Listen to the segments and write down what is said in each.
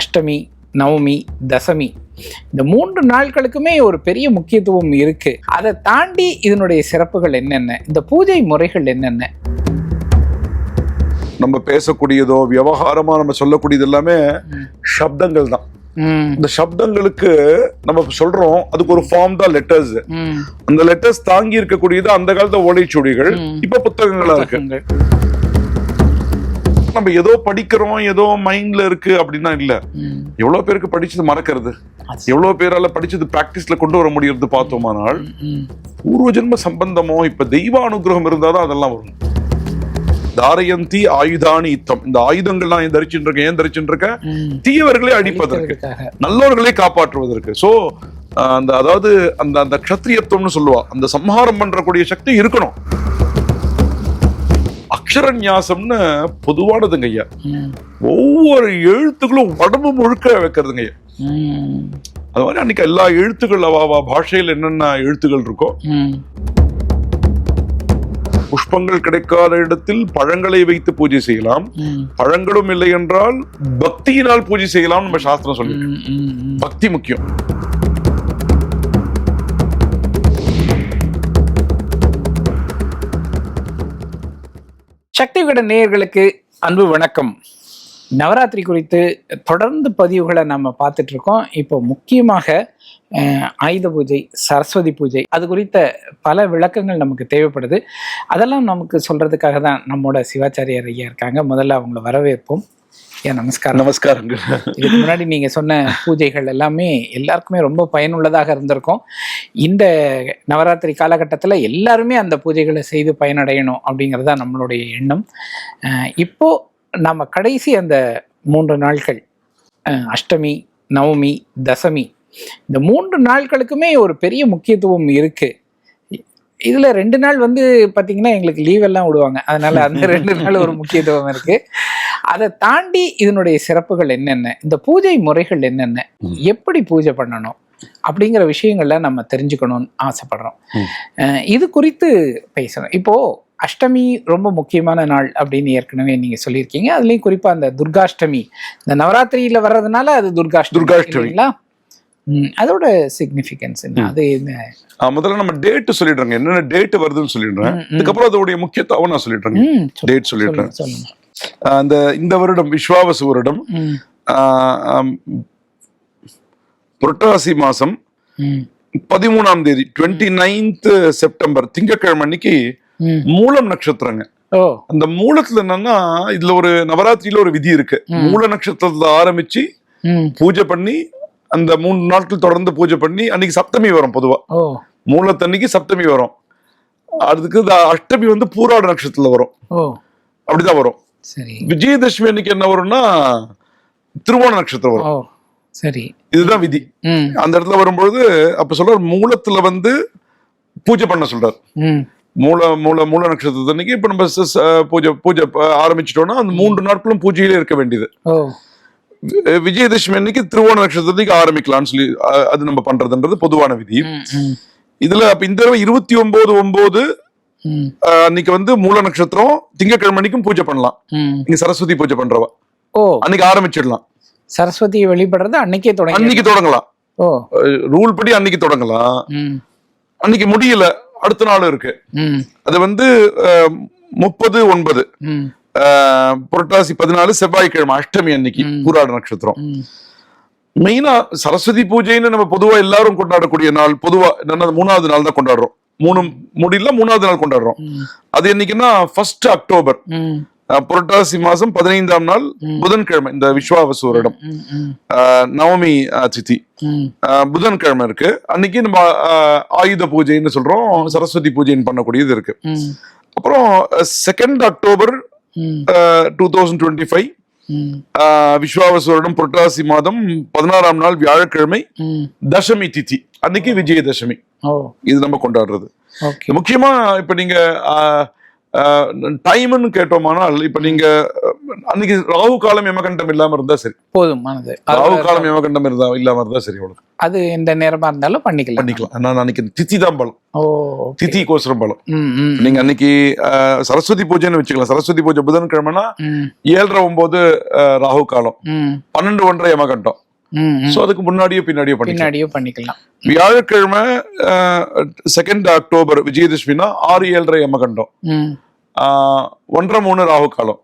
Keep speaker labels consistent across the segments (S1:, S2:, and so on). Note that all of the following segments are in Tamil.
S1: அஷ்டமி நவமி தசமி இந்த மூன்று நாட்களுக்குமே ஒரு பெரிய முக்கியத்துவம் இருக்கு. அதை தாண்டி இதனுடைய சிறப்புகள் என்னென்ன? இந்த பூஜை முறைகள் என்னென்ன?
S2: நம்ம பேசக்கூடியதோ விவகாரமா நம்ம சொல்லக்கூடியது எல்லாமே. சப்தங்கள் தான். இந்த சப்தங்களுக்கு நம்ம சொல்றோம் அதுக்கு ஒரு ஃபார்ம் தான் லெட்டர்ஸ் அந்த லெட்டர்ஸ் தாங்கி இருக்கக்கூடியது அந்த காலத்து ஓலைச்சுவடிகள்
S1: ம்.
S2: இப்ப புத்தகங்களா இருக்கு. நம்ம ஏதோ படிக்கிறோம் ஏதோ மைண்ட்ல இருக்கு அப்படின்னா இல்ல. எவ்வளவு பேருக்கு படிச்சது மறக்கிறது? எவ்வளவு பேரால படிச்சது பிராக்டிஸ்ல கொண்டு வர முடியறது பார்த்தோமானால் பூர்வ ஜென்ம சம்பந்தமோ இப்ப தெய்வ அனுகிரகம் இருந்தாதான் அதெல்லாம் வரும். தாரயந்தி ஆயுதானி யுத்தம் இந்த ஆயுதங்கள் நான் தரிச்சுட்டு இருக்கேன் ஏன் தரிச்சுட்டு இருக்கேன். தீயவர்களை அழிப்பதற்கு.
S1: அழிக்கிறதுக்காக.
S2: நல்லவர்களை காப்பாற்றுவதற்கு. சோ அந்த அதாவது அந்த அந்த க்ஷத்ரியத்துவம்னு சொல்லுவா. அந்த சம்ஹாரம் பண்றக்கூடிய சக்தி இருக்கணும். அக்ஷர நியாசம்னு பொதுவானதுங்க ஐயா. ஒவ்வொரு எழுத்துக்களும் உடம்பு முழுக்க வைக்கிறதுங்க ஐயா. அது மாதிரி அன்னைக்கு எல்லா எழுத்துக்கள் அவ அவ பாஷையில் என்னென்ன எழுத்துக்கள் இருக்கோ. புஷ்பங்கள் கிடைக்காத இடத்தில் பழங்களை வைத்து பூஜை செய்யலாம். பழங்களும் இல்லை என்றால் பக்தியினால் பூஜை செய்யலாம் நம்ம சாஸ்திரம் சொல்லி. பக்தி முக்கியம்.
S1: சக்தி விகட நேயர்களுக்கு அன்பு வணக்கம். நவராத்திரி குறித்து தொடர்ந்து பதிவுகளை நம்ம பார்த்துட்டு இருக்கோம் இப்போ முக்கியமாக ஆயுத பூஜை சரஸ்வதி பூஜை அது குறித்த பல விளக்கங்கள் நமக்கு தேவைப்படுது. அதெல்லாம் நமக்கு சொல்றதுக்காக தான் நம்மளோட சிவாச்சாரியார் ஐயா இருக்காங்க. முதல்ல அவங்கள வரவேற்போம். ஐயா நமஸ்காரம்.
S2: நமஸ்காரங்கள்.
S1: இதுக்கு முன்னாடி நீங்க சொன்ன பூஜைகள் எல்லாமே எல்லாருக்குமே ரொம்ப பயனுள்ளதாக இருந்திருக்கும். இந்த நவராத்திரி காலகட்டத்தில் எல்லாருமே அந்த பூஜைகளை செய்து பயனடையணும் அப்படிங்கிறது நம்மளுடைய எண்ணம். இப்போ நம்ம கடைசி அந்த மூன்று நாட்கள் அஷ்டமி நவமி தசமி இந்த மூன்று நாட்களுக்குமே ஒரு பெரிய முக்கியத்துவம் இருக்கு. இதுல ரெண்டு நாள் வந்து பாத்தீங்கன்னா எங்களுக்கு லீவ் எல்லாம் விடுவாங்க. அதனால அந்த ரெண்டு நாள் ஒரு முக்கியத்துவம் இருக்கு. அதை தாண்டி இதனுடைய சிறப்புகள் என்னென்ன? இந்த பூஜை முறைகள் என்னென்ன. எப்படி பூஜை பண்ணணும்? அப்படிங்கிற விஷயங்கள்ல நம்ம தெரிஞ்சுக்கணும்னு ஆசைப்படுறோம். இது குறித்து பேசணும். இப்போ அஷ்டமி ரொம்ப முக்கியமான நாள் அப்படின்னு ஏற்கனவே நீங்க சொல்லியிருக்கீங்க. அதுலயும் குறிப்பா அந்த துர்காஷ்டமி. இந்த நவராத்திரியில வர்றதுனால அது துர்காஷ்டமி
S2: துர்காஷ்டமி.
S1: இல்லைங்களா? ம், அதோட சிக்னிஃபிகன்ஸ் என்ன? அது என்ன?
S2: முதல்ல நம்ம டேட் சொல்லிடுறேங்க. என்னென்ன டேட் வருதுன்னு சொல்லிடுறேன். அதுக்கப்புறம் அதோடைய முக்கியத்துவம் நான் சொல்லிடுறேங்க.
S1: ம், சொல்லு-
S2: டேட் சொல்லிடுறேன். அந்த இந்த வருடம் விஸ்வாவசு வருடம் புரட்டாசி மாசம் பதிமூணாம் தேதி டுவெண்ட்டி நைன்த் செப்டம்பர் திங்கட்கிழமை அன்னைக்கு. மூலம் நட்சத்திரங்க. அந்த மூலத்துல என்னன்னா இதுல ஒரு நவராத்திரியில ஒரு விதி இருக்கு. மூல நட்சத்திரத்துல ஆரம்பிச்சு பூஜை பண்ணி அந்த மூணு நாட்கள் தொடர்ந்து பூஜை பண்ணி அன்னைக்கு சப்தமி வரும் பொதுவா. மூலத்தன்னைக்கு சப்தமி வரும். அதுக்கு அஷ்டமி வந்து பூராட நட்சத்திரத்துல வரும். அப்படிதான் வரும்.
S1: சரி.
S2: விஜயதசமி அன்னைக்கு என்ன வரும்னா திருவோண நட்சத்திரம் வரும்.
S1: சரி.
S2: இதுதான் விதி. அந்த இடத்துல வரும்பொழுது அப்ப சொல்றாரு மூலத்துல வந்து பூஜை பண்ண சொல்றாரு. மூல மூல மூல நட்சத்திரத்து அன்னைக்கு இப்ப நம்ம பூஜை பூஜை ஆரம்பிச்சிட்டோம்னா அந்த மூன்று நாட்களும் பூஜையிலே இருக்க வேண்டியது. விஜயதசமி அன்னைக்கு திருவோண நட்சத்திரத்துக்கு ஆரம்பிக்கலாம்னு சொல்லி அது நம்ம பண்றதுன்றது பொதுவான விதி. இதுல அப்ப இந்த தடவை இருபத்தி ஒன்பது ஒன்பது அன்னைக்கு வந்து மூல நட்சத்திரம் திங்கட்கிழமை அன்னைக்கும் பூஜை பண்ணலாம். நீங்க சரஸ்வதி பூஜை பண்றவா.
S1: ஓ.
S2: அன்னைக்கு ஆரம்பிச்சிடலாம்.
S1: சரஸ்வதியை வழிபடுறது அன்னைக்கே தொடங்கி
S2: அன்னைக்கு தொடங்கலாம்.
S1: ஓ.
S2: ரூல் படி அன்னைக்கு தொடங்கலாம். அன்னைக்கு முடியல. அடுத்த நாள் இருக்கு. அது வந்து முப்பது ஒன்பது. புரட்டாசி பதினாலு செவ்வாய்க்கிழமை அஷ்டமி அன்னைக்கு. பூராட நட்சத்திரம். மெயினா சரஸ்வதி பூஜைன்னு நம்ம பொதுவா எல்லாரும் கொண்டாடக்கூடிய நாள் பொதுவா மூணாவது நாள் தான் கொண்டாடுறோம். மூணு முடியல மூணாவது நாள் கொண்டாடுறோம். அது என்னைக்குன்னா ஃபர்ஸ்ட் அக்டோபர் புரட்டாசி மாசம் பதினைந்தாம் நாள். புதன்கிழமை இந்த விஸ்வாவசு வருடம் நவமி திதி. புதன்கிழமை இருக்கு. அன்னைக்கு நம்ம ஆயுத பூஜைன்னு சொல்றோம். சரஸ்வதி பூஜைன்னு பண்ணக்கூடியது இருக்கு. அப்புறம் second October two thousand twenty five
S1: ம்
S2: விஸ்வாவசு வருடம் புரட்டாசி மாதம் பதினாறாம் நாள் வியாழக்கிழமை தசமி திதி. அன்னைக்கு விஜயதசமி. இது நம்ம கொண்டாடுறது. முக்கியமா இப்ப நீங்க டைம்னு கேட்டோமானால் இப்ப நீங்க அன்னைக்கு ராகு காலம் யமகண்டம் இல்லாம இருந்தா சரி.
S1: போதுமானது.
S2: ராகு காலம் யமகண்டம் இருந்தா இல்லாம இருந்தா சரி அவ்வளவு
S1: அது எந்த நேரமா இருந்தாலும் பண்ணிக்கலாம்.
S2: பண்ணிக்கலாம். நான் அன்னைக்கு திதி தான் பலம்
S1: ஓ
S2: திதி கோசரம் பலம் நீங்க அன்னைக்கு சரஸ்வதி பூஜைன்னு வச்சுக்கலாம். சரஸ்வதி பூஜை புதன்கிழமைனா ஏழரை ஒன்பது ராகு காலம். பன்னெண்டு ஒன்றரை யமகண்டம். சோ அதுக்கு முன்னாடியோ பின்னாடியோ பண்ணிக்கலாம். வியாழக்கிழமை செகண்ட் அக்டோபர் விஜயதசமினா ஆறு ஏழரை யமகண்டம்.
S1: ம்.
S2: ஆஹ், ஒன்றரை மூணு ராகு காலம்.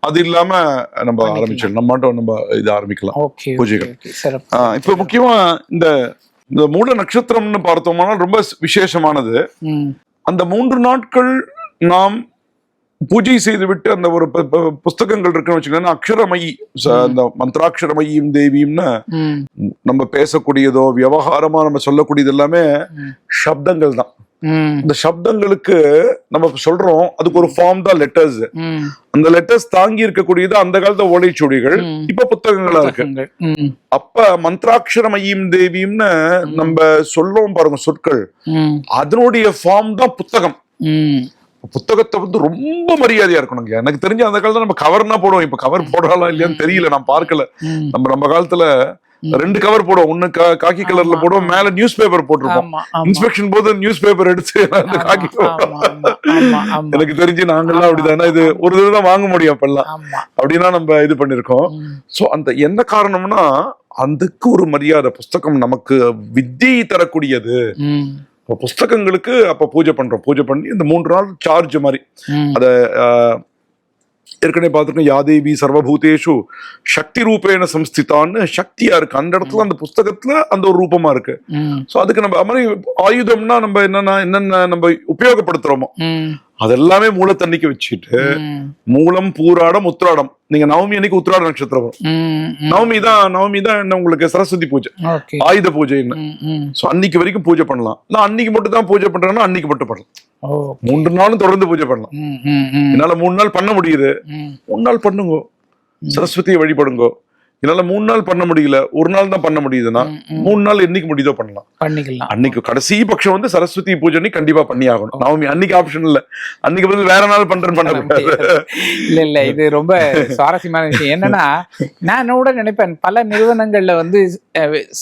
S2: அது இல்லாம நம்ம ஆரம்பிச்சிடலாம். நம்ம மட்டும் நம்ம இது ஆரம்பிக்கலாம். பூஜைகள். இப்ப முக்கியமா இந்த இந்த மூல நட்சத்திரம்னு பார்த்தோம்னா ரொம்ப விசேஷமானது. அந்த மூன்று நாட்கள் நாம் பூஜை செய்துவிட்டு அந்த ஒரு புஸ்தகங்கள் இருக்குன்னு வச்சுக்கோங்க அக்ஷரமயி அந்த மந்திராட்சரமயியும் தேவியும்னு நம்ம பேசக்கூடியதோ விவகாரமா நம்ம சொல்லக்கூடியது எல்லாமே. சப்தங்கள் தான். இந்த சப்தங்களுக்கு நம்ம சொல்றோம் அதுக்கு ஒரு ஃபார்ம் தான் லெட்டர்ஸ் அந்த லெட்டர்ஸ் தாங்கி இருக்கக்கூடியது அந்த காலத்து ஓலைச்சுவடிகள்
S1: ம்.
S2: இப்ப புத்தகங்களா இருக்கு. அப்ப மந்திராட்சரமயீம் தேவியும்னு நம்ம சொல்றோம் பாருங்க சொற்கள். அதனுடைய ஃபார்ம் தான் புத்தகம். புத்தகத்தை வந்து ரொம்ப மரியாதையா இருக்கணுங்க. எனக்கு தெரிஞ்ச அந்த காலத்துல நம்ம கவர்னா போடுவோம். இப்ப கவர் போடுறாளா இல்லையான்னு தெரியல. நான் பார்க்கல. நம்ம நம்ம காலத்துல ரெண்டு கவர் போடுவோம். ஒண்ணு கா- காக்கி கலர்ல போடுவோம். மேல நியூஸ் பேப்பர் போட்டிருப்போம் இன்ஸ்பெக்ஷன் போது நியூஸ் பேப்பர் எடுத்து அந்த காக்கி. எனக்கு தெரிஞ்சு நாங்கெல்லாம் அப்படிதானே? இது ஒரு தடவை தான் வாங்க முடியும் அப்பெல்லாம். அப்படின்னா நம்ம இது பண்ணிருக்கோம் சோ அந்த என்ன காரணம்னா அதுக்கு ஒரு மரியாதை புஸ்தகம் நமக்கு வித்தியை தரக்கூடியது. இப்போ புஸ்தகங்களுக்கு அப்ப பூஜை பண்றோம். பூஜை பண்ணி இந்த மூன்று நாள் சார்ஜ் மாதிரி. அத ஏற்கனவே பார்த்துருக்கோம் யாதேவி சர்வபூதேஷு சக்தி ரூபேன சம்ஸ்திதான்னு சக்தியா இருக்கு அந்த இடத்துல அந்த புஸ்தகத்துல அந்த ஒரு ரூபமா இருக்கு. சோ அதுக்கு நம்ம மாதிரி ஆயுதம்னா நம்ம என்னன்னா என்னென்ன நம்ம உபயோகப்படுத்துறோமோ அதெல்லாமே மூலத்தன்னைக்கு வச்சுட்டு மூலம் பூராடம் உத்திராடம். நீங்க நவமி அன்னைக்கு உத்திராட நட்சத்திரம். வரும். நவமி தான் நவமி தான் என்ன உங்களுக்கு சரஸ்வதி பூஜை. ஆயுத பூஜைன்னு
S1: ம்.
S2: சோ அன்னைக்கு வரைக்கும் பூஜை பண்ணலாம். நான் அன்னைக்கு மட்டும் தான் பூஜை பண்றேன்னா அன்னைக்கு மட்டும் பண்ணலாம். மூன்று நாளும் தொடர்ந்து பூஜை பண்ணலாம். என்னால மூணு நாள் பண்ண முடியுது. மூணு நாள் பண்ணுங்க. சரஸ்வதியை வழிபடுங்க. என்னால மூணு நாள் பண்ண முடியல. ஒரு நாள் தான் பண்ண முடியுதுன்னா. மூணு நாள் என்னைக்கு முடியுதோ பண்ணலாம்.
S1: பண்ணிக்கலாம்.
S2: அன்னைக்கு கடைசி பட்சம் வந்து சரஸ்வதி பூஜை கண்டிப்பா பண்ணி ஆகணும் நவமி அன்னைக்கு ஆப்ஷன் இல்ல. அன்னைக்கு வந்து வேற நாள் பண்றேன்னு பண்ண
S1: இல்ல இல்ல இது ரொம்ப சுவாரஸ்யமான விஷயம். என்னன்னா நான் கூட நினைப்பேன் பல நிறுவனங்கள்ல வந்து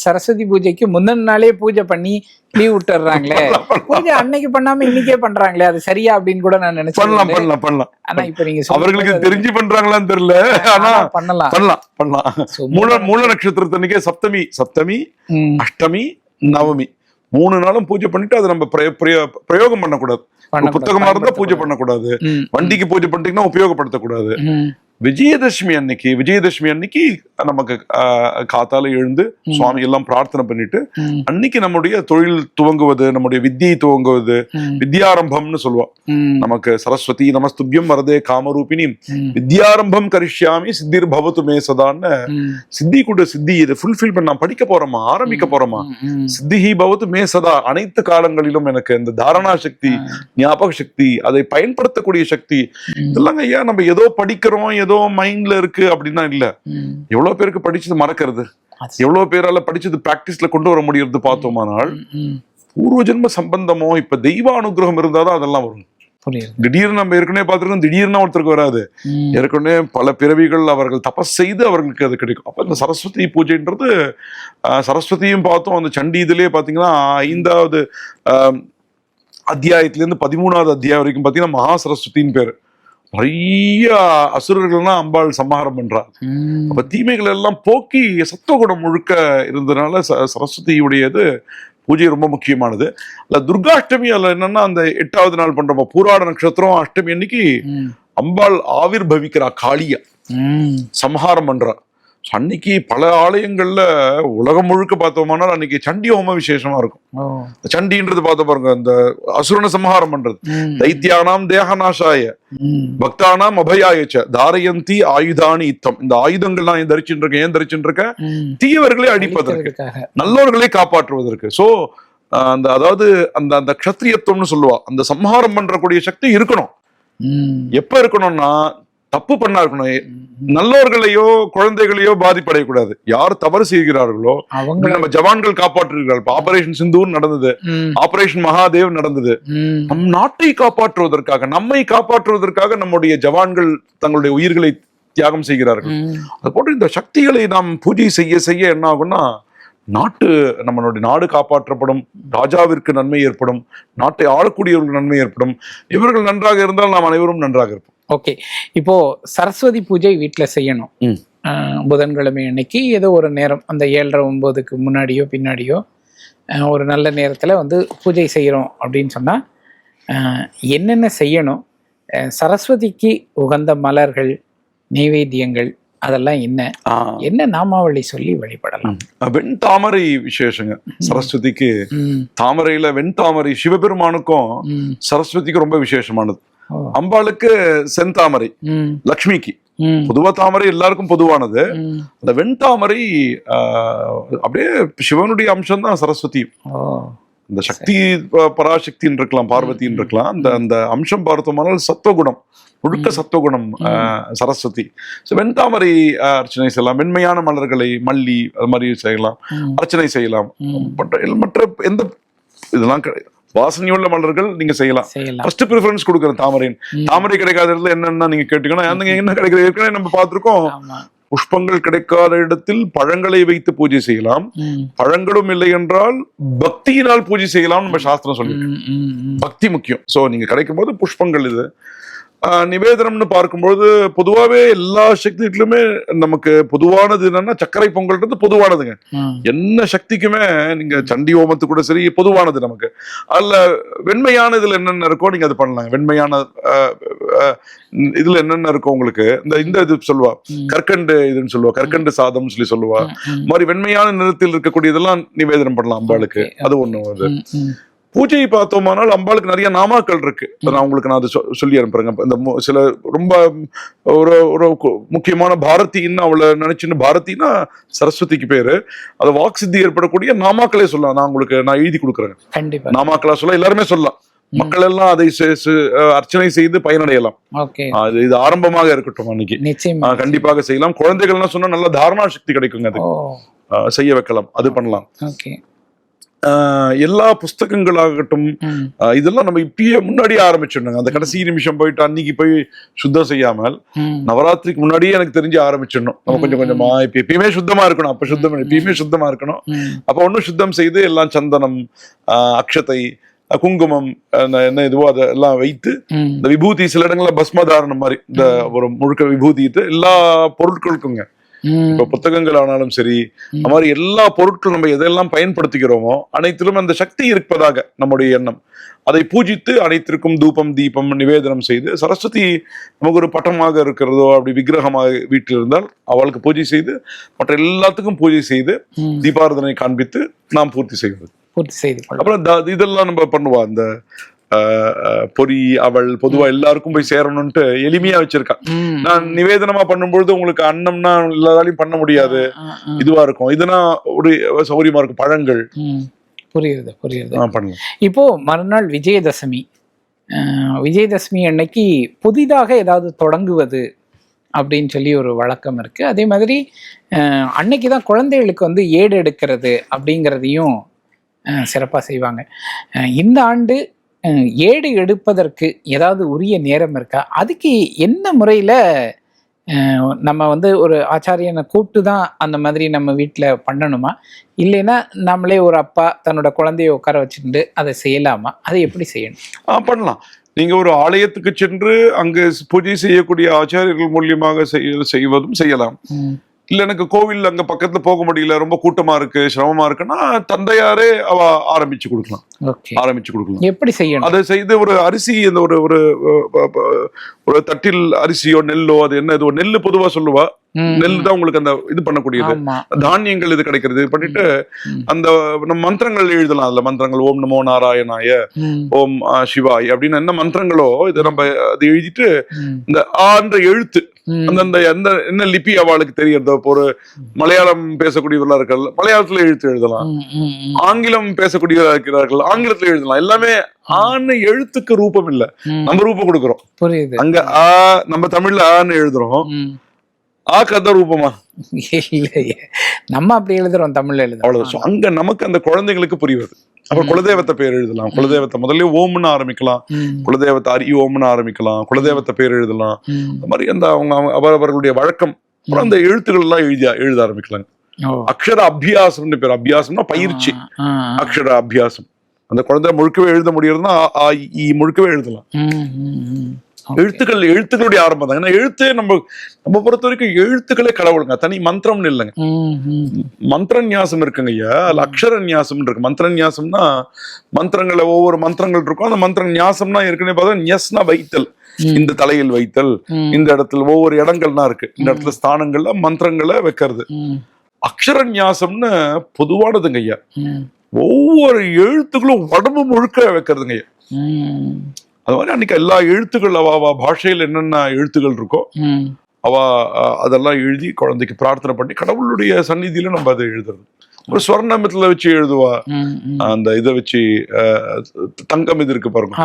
S1: சரஸ்வதி பூஜைக்கு முந்தின நாளே பூஜை பண்ணி லீவ் விட்டுறாங்களே. பூஜை அன்னைக்கு பண்ணாம இன்னைக்கே பண்றாங்களே அது சரியா அப்படின்னு கூட நான் நினைச்சேன்
S2: பண்ணலாம் பண்ணலாம் பண்ணலாம்.
S1: ஆனா இப்ப நீங்க போது
S2: தெரிஞ்சு பண்றாங்களான்னு தெரியல. ஆனா
S1: பண்ணலாம்.
S2: பண்ணலாம் பண்ணலாம். மூல மூல நட்சத்திரத்தன்னைக்கே சப்தமி சப்தமி அஷ்டமி நவமி. மூணு நாளும் பூஜை பண்ணிட்டு அதை நம்ம பிரய- பிரய- பிரயோகம் பண்ணக்கூடாது. புத்தகமா இருந்தா பூஜை. பண்ணக்கூடாது. வண்டிக்கு பூஜை பண்ணிட்டீங்கன்னா உபயோகப்படுத்தக்கூடாது. விஜயதசமி அன்னைக்கு விஜயதசமி அன்னைக்கு நமக்கு காத்தால எழுந்து சுவாமி எல்லாம் பிரார்த்தனை பண்ணிட்டு அன்னைக்கு நம்முடைய தொழில் துவங்குவது நம்முடைய வித்தியை துவங்குவது வித்யாரம்பம்னு சொல்லுவோம். நமக்கு சரஸ்வதி நமஸ்துபியம் வரதே காமரூபிணி
S1: ம்,
S2: வித்யாரம்பம் கரிஷ்யாமி சித்திர் பவத்து மே சதான்னு
S1: ம்,
S2: சித்தி கூட சித்தி இதை ஃபுல்ஃபில் பண்ண படிக்க போறோமா ஆரம்பிக்க போறோமா. சித்திஹி பவத்து மே சதா அனைத்து காலங்களிலும் எனக்கு இந்த தாரணா சக்தி ஞாபக சக்தி அதை பயன்படுத்தக்கூடிய சக்தி இதெல்லாம் ஐயா நம்ம ஏதோ படிக்கிறோம் ஏதோ மைண்ட்ல இருக்கு அப்படின்னா இல்ல. எவ்வளவு பேருக்கு படிச்சது மறக்கிறது? எவ்வளவு பேரால படிச்சது பிராக்டிஸ்ல கொண்டு வர முடியறது பார்த்தோமானால் பூர்வ ஜென்ம சம்பந்தமோ இப்ப தெய்வ அனுகிரகம் இருந்தாதான் அதெல்லாம் வரும். திடீர்னு நம்ம ஏற்கனவே பார்த்திருக்கோம் திடீர்னு ஒருத்தருக்கு வராது. ஏற்கனவே பல பிறவிகள் அவர்கள் தபஸ் செய்து அவர்களுக்கு அது கிடைக்கும். அப்ப இந்த சரஸ்வதி பூஜைன்றது சரஸ்வதியும் பார்த்தோம். அந்த சண்டி இதுலயே பாத்தீங்கன்னா ஐந்தாவது அத்தியாயத்திலிருந்து பதிமூணாவது அத்தியாயம் வரைக்கும் பாத்தீங்கன்னா மகா சரஸ்வதின்னு பேரு. நிறைய அசுரர்கள்லாம் அம்பாள் சம்ஹாரம் பண்றா. அப்ப தீமைகள் எல்லாம் போக்கி சத்துவகுணம் முழுக்க இருந்ததுனால ச- சரஸ்வதியுடையது பூஜை ரொம்ப முக்கியமானது. அதுல துர்காஷ்டமி அதுல என்னன்னா அந்த எட்டாவது நாள் பண்றோம் பூராட நட்சத்திரம் அஷ்டமி அன்னைக்கு அம்பாள் ஆவிர் பவிக்கிறா காளிய சம்ஹாரம் பண்றா. அன்னைக்கு பல ஆலயங்கள்ல உலகம் முழுக்க பார்த்தோம்னா அன்னைக்கு சண்டி ஹோம விசேஷமா இருக்கும். சண்டின்றது பார்த்த பாருங்க இந்த அசுரனை சம்ஹாரம் பண்றது. தைத்தியானாம் தேகநாசாய பக்தானாம் அபயாயச்ச தாரயந்தி ஆயுதானி யுத்தம் இந்த ஆயுதங்கள் நான் தரிச்சுட்டு இருக்கேன் ஏன் தரிச்சுட்டு இருக்கேன். தீயவர்களை அடிப்பதற்கு. நல்லவர்களை காப்பாற்றுவதற்கு. சோ அந்த அதாவது அந்த அந்த க்ஷத்ரியத்துவம்னு சொல்லுவா. அந்த சம்ஹாரம் பண்றக்கூடிய சக்தி இருக்கணும். எப்ப இருக்கணும்னா தப்பு பண்ணா இருக்கணும் நல்லவர்களையோ குழந்தைகளையோ பாதிப்படையக்கூடாது. யார் தவறு செய்கிறார்களோ
S1: அவங்க
S2: நம்ம ஜவான்கள் காப்பாற்றுகிறார்கள் ஆபரேஷன் சிந்தூர் நடந்தது. ஆபரேஷன் மகாதேவ் நடந்தது. நம் நாட்டை காப்பாற்றுவதற்காக நம்மை காப்பாற்றுவதற்காக நம்முடைய ஜவான்கள் தங்களுடைய உயிர்களை தியாகம் செய்கிறார்கள். அது போன்று இந்த சக்திகளை நாம் பூஜை செய்ய செய்ய என்ன ஆகும்னா நாட்டு நம்மளுடைய நாடு காப்பாற்றப்படும் ராஜாவிற்கு நன்மை ஏற்படும் நாட்டை ஆளக்கூடியவர்களுக்கு நன்மை ஏற்படும். இவர்கள் நன்றாக இருந்தால் நாம் அனைவரும் நன்றாக இருப்போம்.
S1: ஓகே இப்போ சரஸ்வதி பூஜை வீட்ல செய்யணும். புதன்கிழமை அன்னைக்கு ஏதோ ஒரு நேரம் அந்த ஏழரை ஒன்பதுக்கு முன்னாடியோ பின்னாடியோ ஒரு நல்ல நேரத்துல வந்து பூஜை செய்யறோம் அப்படின்னு சொன்னா அஹ், என்னென்ன செய்யணும்? சரஸ்வதிக்கு உகந்த மலர்கள் நைவேத்தியங்கள் அதெல்லாம் என்ன? என்ன நாமாவளி சொல்லி வழிபடலாம்?
S2: வெண் தாமரை விசேஷங்க. சரஸ்வதிக்கு தாமரையில வெண் தாமரை சிவபெருமானுக்கும் சரஸ்வதிக்கு ரொம்ப விசேஷமானது. அம்பாளுக்கு செந்தாமரை லக்ஷ்மிக்கு. பொதுவா தாமரை எல்லாருக்கும் பொதுவானது. அந்த வெண்தாமரை அப்படியே சிவனுடைய அம்சம் தான் சரஸ்வதி
S1: ஓ,
S2: இந்த சக்தி பராசக்தின்னு இருக்கலாம் பார்வதின்னு இருக்கலாம். அந்த அந்த அம்சம் பார்த்தோம்னால் சத்துவகுணம் முழுக்க சத்துவகுணம் ஆஹ், சரஸ்வதி. ஸோ வெண்தாமரை அர்ச்சனை செய்யலாம். வெண்மையான மலர்களை மல்லி அது மாதிரி செய்யலாம். அர்ச்சனை செய்யலாம். மற்ற எந்த இதெல்லாம் கிடை- வாசனையுள்ள மலர்கள் நீங்க செய்யலாம். ஃபர்ஸ்ட் ப்ரிஃபரன்ஸ் கொடுக்குறேன் தாமரையின்.
S1: ம்.
S2: தாமரை கிடைக்காத இடத்துல என்னன்னா நீங்க அந்த என்ன கிடைக்கிற ஏற்கனவே நம்ம பார்த்திருக்கோம். புஷ்பங்கள் கிடைக்காத இடத்தில் பழங்களை வைத்து பூஜை செய்யலாம். பழங்களும் இல்லை என்றால் பக்தியினால் பூஜை செய்யலாம் நம்ம சாஸ்திரம் சொல்லி
S1: ம், ம், ம்.
S2: பக்தி முக்கியம். சோ நீங்க கிடைக்கும் போது புஷ்பங்கள் இது. நிவேதனம்னு பார்க்கும்போது பொதுவாகவே எல்லா சக்திகளுமே நமக்கு பொதுவானது என்னன்னா சர்க்கரை பொங்கல்ன்றது பொதுவானதுங்க. என்ன சக்திக்குமே நீங்க சண்டி ஹோமத்து கூட சரி பொதுவானது நமக்கு. அதுல வெண்மையான இதுல என்னென்ன இருக்கோ நீங்க அது பண்ணலாம் வெண்மையான இதுல என்னென்ன இருக்கோ உங்களுக்கு இந்த இந்த இது சொல்லுவா. கற்கண்டு இதுன்னு சொல்லுவா. கற்கண்டு சாதம்னு சொல்லி சொல்லுவா. மாதிரி வெண்மையான நிறத்தில் இருக்கக்கூடியதெல்லாம் நிவேதனம் பண்ணலாம் அம்பாளுக்கு. அது ஒண்ணு. பூஜையை பார்த்தோமானால் அம்பாளுக்கு நிறைய நாமாக்கள் இருக்கு. நான் உங்களுக்கு நான் அது சொல்லி அனுப்புறேங்க இந்த சில ரொம்ப ஒரு ஒரு முக்கியமான பாரதின்னு அவளை நினைச்சுன்னு பாரதினா சரஸ்வதிக்கு பேரு. அது வாக்கு சித்தி ஏற்படக்கூடிய நாமாக்களே சொல்லலாம். நான் உங்களுக்கு நான் எழுதி கொடுக்குறேன்.
S1: கண்டிப்பா.
S2: நாமாக்களா சொல்ல எல்லாருமே சொல்லலாம். மக்கள் எல்லாம் அதை அர்ச்சனை செய்து பயனடையலாம். அது இது ஆரம்பமாக இருக்கட்டும் அன்னைக்கு. கண்டிப்பாக செய்யலாம். குழந்தைகள்லாம் சொன்னா நல்ல தாரணா சக்தி கிடைக்குங்க அது. செய்ய வைக்கலாம். அது பண்ணலாம். எல்லா புஸ்தகங்களாகட்டும் இதெல்லாம் நம்ம இப்பயே முன்னாடியே ஆரம்பிச்சிடணுங்க அந்த கடைசி நிமிஷம் போயிட்டு அன்னைக்கு போய் சுத்தம் செய்யாமல். நவராத்திரிக்கு முன்னாடியே எனக்கு தெரிஞ்சு ஆரம்பிச்சிடணும் நம்ம கொஞ்சம் கொஞ்சமா இப்ப எப்பயுமே சுத்தமா இருக்கணும் அப்ப சுத்தம். எப்பயுமே சுத்தமா இருக்கணும் அப்ப ஒன்னும் சுத்தம் செய்து எல்லாம் சந்தனம் ஆஹ் அக்ஷதை ஆஹ் குங்குமம் என்ன இதுவோ அதெல்லாம் வைத்து
S1: ம்.
S2: இந்த விபூதி சில இடங்கள்ல பஸ்மதாரணம் மாதிரி இந்த ஒரு முழுக்க விபூதி இது எல்லா பொருட்களுக்குங்க. இப்ப புத்தகங்கள் ஆனாலும் சரி அந்த மாதிரி எல்லா பொருட்களும் நம்ம எதெல்லாம் பயன்படுத்துகிறோமோ அனைத்திலும் அந்த சக்தி இருப்பதாக நம்முடைய எண்ணம். அதை பூஜித்து அனைத்திற்கும் தூபம் தீபம் நிவேதனம் செய்து சரஸ்வதி நமக்கு ஒரு பட்டமாக இருக்கிறதோ அப்படி விக்கிரகமாக வீட்டில் இருந்தால் அவளுக்கு பூஜை செய்து மற்ற எல்லாத்துக்கும் பூஜை செய்து. தீபாரதனை காண்பித்து நாம் பூர்த்தி செய்வது.
S1: பூர்த்தி செய்து
S2: அப்புறம் இதெல்லாம் நம்ம பண்ணுவா இந்த பொரி அவள் பொதுவா எல்லாருக்கும் போய் சேரணும்ட்டு எளிமையா வச்சிருக்கா.
S1: ம்.
S2: நான் நிவேதனமா பண்ணும்பொழுது உங்களுக்கு அன்னம்னா எல்லாராலையும் பண்ண முடியாது. இதுவா இருக்கும். இதுனா ஒரு சௌகரியமா இருக்கும். பழங்கள்.
S1: புரியுது புரியுது. இப்போ மறுநாள் விஜயதசமி. விஜயதசமி அன்னைக்கு புதிதாக ஏதாவது தொடங்குவது அப்படின்னு சொல்லி ஒரு வழக்கம் இருக்கு. அதே மாதிரி அன்னைக்கு தான் குழந்தைகளுக்கு வந்து ஏடு எடுக்கிறது அப்படிங்கிறதையும் சிறப்பாக செய்வாங்க. இந்த ஆண்டு ஏடு எடுப்பதற்கு ஏதாவது உரிய நேரம் இருக்கா? அதுக்கு என்ன முறையில் நம்ம வந்து ஒரு ஆச்சாரியனை கூப்பிட்டு தான் அந்த மாதிரி நம்ம வீட்டில் பண்ணணுமா? இல்லைன்னா நம்மளே ஒரு அப்பா தன்னோட குழந்தைய உட்கார வச்சுட்டு அதை செய்யலாமா? அதை எப்படி செய்யணும்?
S2: ஆ பண்ணலாம். நீங்க ஒரு ஆலயத்துக்கு சென்று அங்கு பூஜை செய்யக்கூடிய ஆச்சாரியர்கள் மூலியமாக செய்வதும் செய்யலாம். இல்ல எனக்கு கோவில் அங்க பக்கத்துல போக முடியல ரொம்ப கூட்டமா இருக்கு சிரமமா இருக்குன்னா தந்தையாரே அவ ஆரம்பிச்சு கொடுக்கலாம். ஆரம்பிச்சு கொடுக்கலாம்.
S1: எப்படி செய்யணும்?
S2: அதை செய்து ஒரு அரிசி இந்த ஒரு ஒரு தட்டில் அரிசியோ நெல்லோ அது என்ன இது நெல்லு பொதுவா சொல்லுவா. நெல் தான் உங்களுக்கு அந்த இது பண்ணக்கூடியது. தானியங்கள் இது கிடைக்கிறது. பண்ணிட்டு. அந்த நம்ம மந்திரங்கள் எழுதலாம். அதுல மந்திரங்கள் ஓம் நமோ நாராயணாய ஓம் சிவாய் அப்படின்னு என்ன மந்திரங்களோ இதை நம்ம அது எழுதிட்டு இந்த ஆன்ற எழுத்து
S1: ம்.
S2: அந்தந்த எந்த என்ன லிபி அவளுக்கு தெரியறதோ ஒரு மலையாளம் பேசக்கூடியவர்களா இருக்கல மலையாளத்துல எழுத்து எழுதலாம். ஆங்கிலம் பேசக்கூடியவர்களா இருக்கிறார்கள் ஆங்கிலத்துல எழுதலாம். எல்லாமே ஆன்னு எழுத்துக்கு ரூபம் இல்ல. நம்ம ரூபம் கொடுக்குறோம். அங்க ஆ நம்ம தமிழ்ல ஆன்னு எழுதுறோம். ஆ கத ரூபமா?
S1: இல்லையே. நம்ம அப்படி எழுதுறோம் தமிழ்ல
S2: அவ்வளவு
S1: எழுதுறோம்
S2: So, அங்க நமக்கு அந்த குழந்தைங்களுக்கு புரிவது. அப்ப குலதெய்வத்தை பேர் எழுதலாம். குலதெய்வத்தை முதல்ல ஓம்னு ஆரம்பிக்கலாம். குலதெய்வத்தை அரி ஓம்னு ஆரம்பிக்கலாம். குலதெய்வத்தை பேர் எழுதலாம். அந்த மாதிரி அந்த அவங்க அவங்க- அவரவர்களுடைய வழக்கம். அப்புறம் அந்த எழுத்துக்கள் எல்லாம் எழுதி எழுத ஆரம்பிக்கலாங்க. அக்ஷர அபியாசம்னு பேர். அபியாசம்னா பயிற்சி. அக்ஷர அபியாசம். அந்த குழந்தை முழுக்கவே எழுத முடியறதுன்னா முழுக்கவே எழுதலாம். எழுத்துக்கள் எழுத்துக்களுடைய ஆரம்பம் தான். ஏன்னா எழுத்தே நம்ம நம்ம பொறுத்த வரைக்கும் எழுத்துக்களே கடவுளுங்க. தனி மந்திரம்னு இல்லைங்க. மந்திர நியாசம் இருக்குங்க ஐயா. அதுல அக்ஷர நியாசம் இருக்கு. மந்திர நியாசம்னா மந்திரங்களை ஒவ்வொரு மந்திரங்கள் இருக்கும். அந்த மந்திர நியாசம்னா ஏற்கனவே பார்த்தா நியஸ்னா வைத்தல். இந்த தலையில் வைத்தல். இந்த இடத்துல ஒவ்வொரு இடங்கள்லாம் இருக்கு. இந்த இடத்துல ஸ்தானங்கள்ல மந்திரங்களை வைக்கிறது. அக்ஷர நியாசம்னு பொதுவானதுங்க ஐயா. ஒவ்வொரு எழுத்துக்களும் உடம்பு முழுக்க வைக்கிறதுங்க ஐயா. அது மாதிரி அன்னைக்கு எல்லா எழுத்துக்கள் அவ அவ பாஷையில் என்னென்ன எழுத்துக்கள் இருக்கோ. அவ அதெல்லாம் எழுதி குழந்தைக்கு பிரார்த்தனை பண்ணி கடவுளுடைய சந்நிதியில நம்ம அதை எழுதுறது ஒரு ஸ்வர்ணமத்துல வச்சு எழுதுவா. அந்த இதை வச்சு தங்கம் இது இருக்கு பாருங்க.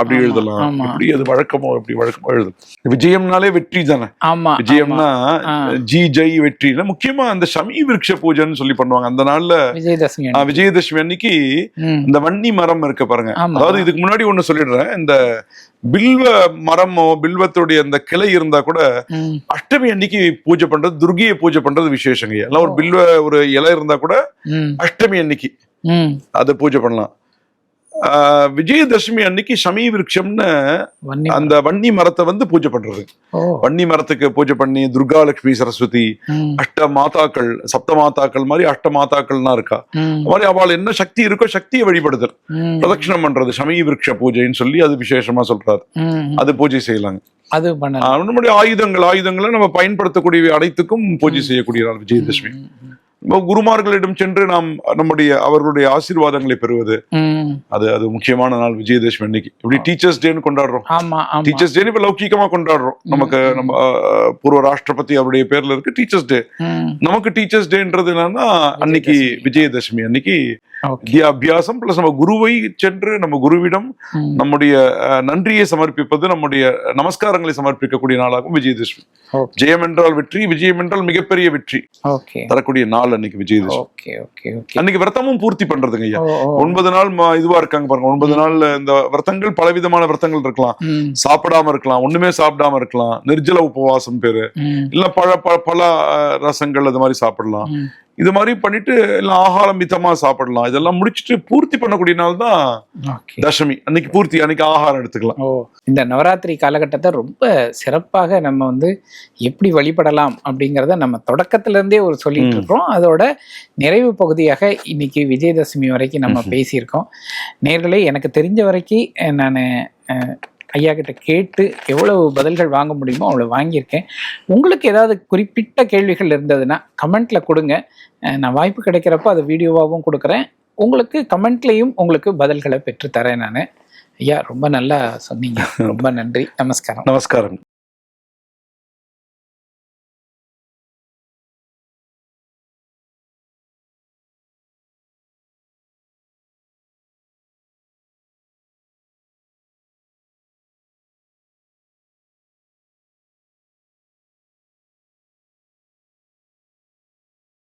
S2: அப்படி எழுதலாம்.
S1: ஆமா.
S2: எப்படி அது வழக்கமோ அப்படி வழக்கமோ எழுதலாம். விஜயம்னாலே வெற்றி தானே?
S1: ஆமா
S2: விஜயம்னா. ஜி ஜெய் வெற்றினா முக்கியமா அந்த சமி விருட்ச பூஜைன்னு சொல்லி பண்ணுவாங்க. அந்த நாள்ல
S1: விஜயதசமி
S2: அன்னைக்கு. இந்த வன்னி மரம் இருக்கு பாருங்க. அதாவது இதுக்கு முன்னாடி ஒண்ணு சொல்லிடுறேன். இந்த பில்வ மரமோ பில்வத்துடைய அந்த கிளை இருந்தா கூட அஷ்டமி அன்னைக்கு பூஜை பண்றது துர்கியை பூஜை பண்றது விசேஷங்க. எல்லாம் ஒரு பில்வ ஒரு இலை இருந்தா கூட அஷ்டமி அன்னைக்கு. அதை பூஜை பண்ணலாம். விஜயதசமி அன்னைக்கு சமீ விருட்சம்னு அந்த வன்னி மரத்தை வந்து பூஜை பண்றது. வன்னி மரத்துக்கு பூஜை பண்ணி துர்கா லட்சுமி சரஸ்வதி அஷ்ட மாதாக்கள் சப்த மாதாக்கள் மாதிரி அஷ்ட மாதாக்கள்லாம் இருக்கா மாதிரி அவள் என்ன சக்தி இருக்கோ சக்தியை வழிபடுதல். பிரதட்சணம் பண்றது சமீ விருட்ச பூஜைன்னு சொல்லி அது விசேஷமா சொல்றாரு. அது பூஜை செய்யலாங்க.
S1: அது
S2: நம்முடைய ஆயுதங்கள் ஆயுதங்களை நம்ம பயன்படுத்தக்கூடிய அனைத்துக்கும் பூஜை செய்யக்கூடிய விஜயதசமி. குருமார்களிடம் சென்று நாம் நம்முடைய அவர்களுடைய ஆசீர்வாதங்களை பெறுவது. அது அது முக்கியமான நாள் விஜயதசமி அன்னைக்கு. இப்படி டீச்சர்ஸ் டேன்னு கொண்டாடுறோம். டீச்சர்ஸ் டே இப்ப லௌகிகமா கொண்டாடுறோம். நமக்கு நம்ம பூர்வ ராஷ்டிரபதி அவருடைய பேர்ல இருக்கு டீச்சர்ஸ் டே நமக்கு டீச்சர்ஸ் டேன்றது என்னன்னா அன்னைக்கு விஜயதசமி அன்னைக்கு அபியாசம் பிளஸ் நம்ம குருவை சென்று நம்ம குருவிடம் நம்முடைய நன்றியை சமர்ப்பிப்பது நம்முடைய நமஸ்காரங்களை சமர்ப்பிக்கக்கூடிய நாளாகும் விஜயதசமி. ஜெயம் என்றால் வெற்றி விஜயம் என்றால் மிகப்பெரிய வெற்றி. தரக்கூடிய நாள் அன்னைக்கு விஜயதசமி அன்னைக்கு விரதமும் பூர்த்தி பண்றதுங்க ஐயா. ஒன்பது நாள் இதுவா இருக்காங்க பாருங்க. ஒன்பது நாள் இந்த விரதங்கள் பலவிதமான விரதங்கள் இருக்கலாம். சாப்பிடாம இருக்கலாம். ஒண்ணுமே சாப்பிடாம இருக்கலாம். நிர்ஜல உபவாசம் பேரு. இல்ல பழ பல ரசங்கள் அது மாதிரி சாப்பிடலாம். இது மாதிரி பண்ணிட்டு எல்லாம் ஆகாரம் மித்தமா சாப்பிடலாம். இதெல்லாம் முடிச்சிட்டு பூர்த்தி பண்ணக்கூடிய நாள் தான் தசமி. அன்னைக்கு பூர்த்தி அன்னைக்கு ஆகாரம் எடுத்துக்கலாம்.
S1: ஓ இந்த நவராத்திரி காலகட்டத்தை ரொம்ப சிறப்பாக நம்ம வந்து எப்படி வழிபடலாம் அப்படிங்கிறத நம்ம தொடக்கத்துல இருந்தே ஒரு சொல்லிட்டு
S2: ம்.
S1: இருக்கோம். அதோட நிறைவு பகுதியாக இன்னைக்கு விஜயதசமி வரைக்கும் நம்ம. பேசியிருக்கோம். நேர்களே எனக்கு தெரிஞ்ச வரைக்கும் நான் ஐயா கிட்ட கேட்டு எவ்வளவு பதில்கள் வாங்க முடியுமோ அவ்வளோ வாங்கியிருக்கேன். உங்களுக்கு ஏதாவது குறிப்பிட்ட கேள்விகள் இருந்ததுன்னா கமெண்ட்ல கொடுங்க. நான் வாய்ப்பு கிடைக்கிறப்போ அதை வீடியோவாகவும் கொடுக்குறேன். உங்களுக்கு கமெண்ட்லேயும் உங்களுக்கு பதில்களை பெற்று தரேன் நான். ஐயா ரொம்ப நல்லா சொன்னீங்க. ரொம்ப நன்றி. நமஸ்காரம்.
S2: நமஸ்காரம்.